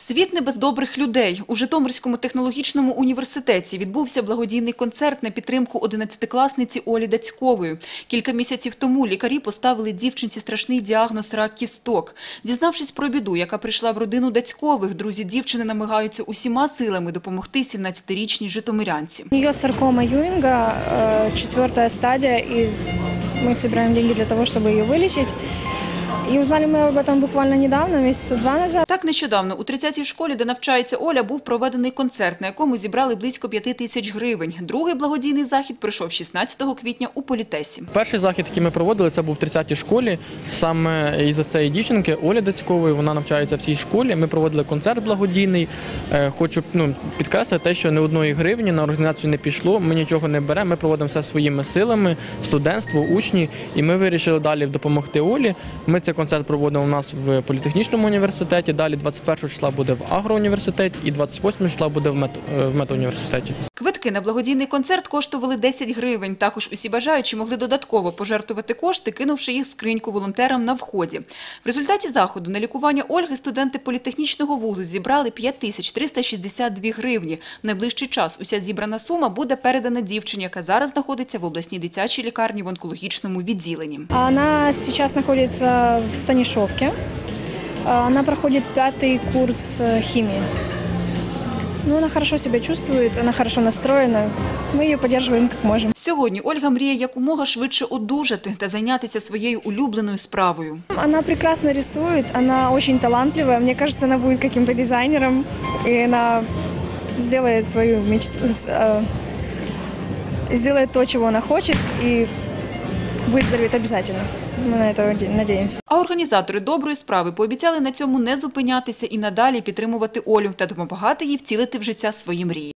Світ не без добрих людей. У Житомирському технологічному університеті відбувся благодійний концерт на підтримку 11-класниці Олі Дацькової. Кілька місяців тому лікарі поставили дівчинці страшний діагноз рак кісток. Дізнавшись про біду, яка прийшла в родину Дацькових, друзі дівчини намагаються усіма силами допомогти 17-річній житомирянці. У нее саркома Юинга, э, четвертая стадия, и мы собираем деньги для того, чтобы ее вылечить. И узнали мы об этом буквально недавно, месяца два назад. Так нещодавно у 30-й школі, де навчається Оля, був проведений концерт, на якому зібрали близько 5 тисяч гривень. Другий благодійний захід пройшов 16 квітня у Політесі. Перший захід, який ми проводили, це був в 30-й школі. Саме із цієї дівчинки Оля Дацькової, вона навчається в цій школі. Ми проводили концерт благодійний. Е, Хочу ну, підкреслити те, що ні одної гривні на організацію не пішло. Ми нічого не беремо. Ми проводимо все своїми силами, студентство, учні. І ми вирішили далі допомогти Олі. Ми цей концерт проводимо у нас в політехнічному університеті. Далі 21 числа буде в агроуніверситеті і 28 числа буде в е, в медуніверситеті. Квитки на благодійний концерт коштували 10 гривень. Також усі бажаючі могли додатково пожертвувати кошти, кинувши їх в скриньку волонтерам на вході. В результаті заходу на лікування Ольги студенти політехнічного вузу зібрали 5362 гривні. В найближчий час уся зібрана сума буде передана дівчині, яка зараз знаходиться в обласній дитячій лікарні в онкологічному відділенні. Она сейчас находится в Станишовке. А, Она проходит пятый курс э, химии. Ну, она хорошо себя чувствует, она хорошо настроена. Мы ее поддерживаем как можем. Сьогодні Ольга мріє якомога швидше одужати та зайнятися своєю улюбленою справою. Она прекрасно рисует, она очень талантливая. Мне кажется, она будет каким-то дизайнером, и она сделает свою мечту, э, сделает то, чего она хочет, и выздоровеет обязательно. Мы на это наде- надеемся. А організатори доброї справи пообіцяли на цьому не зупинятися і надалі підтримувати Олю та допомагати їй втілити в життя свої мрії.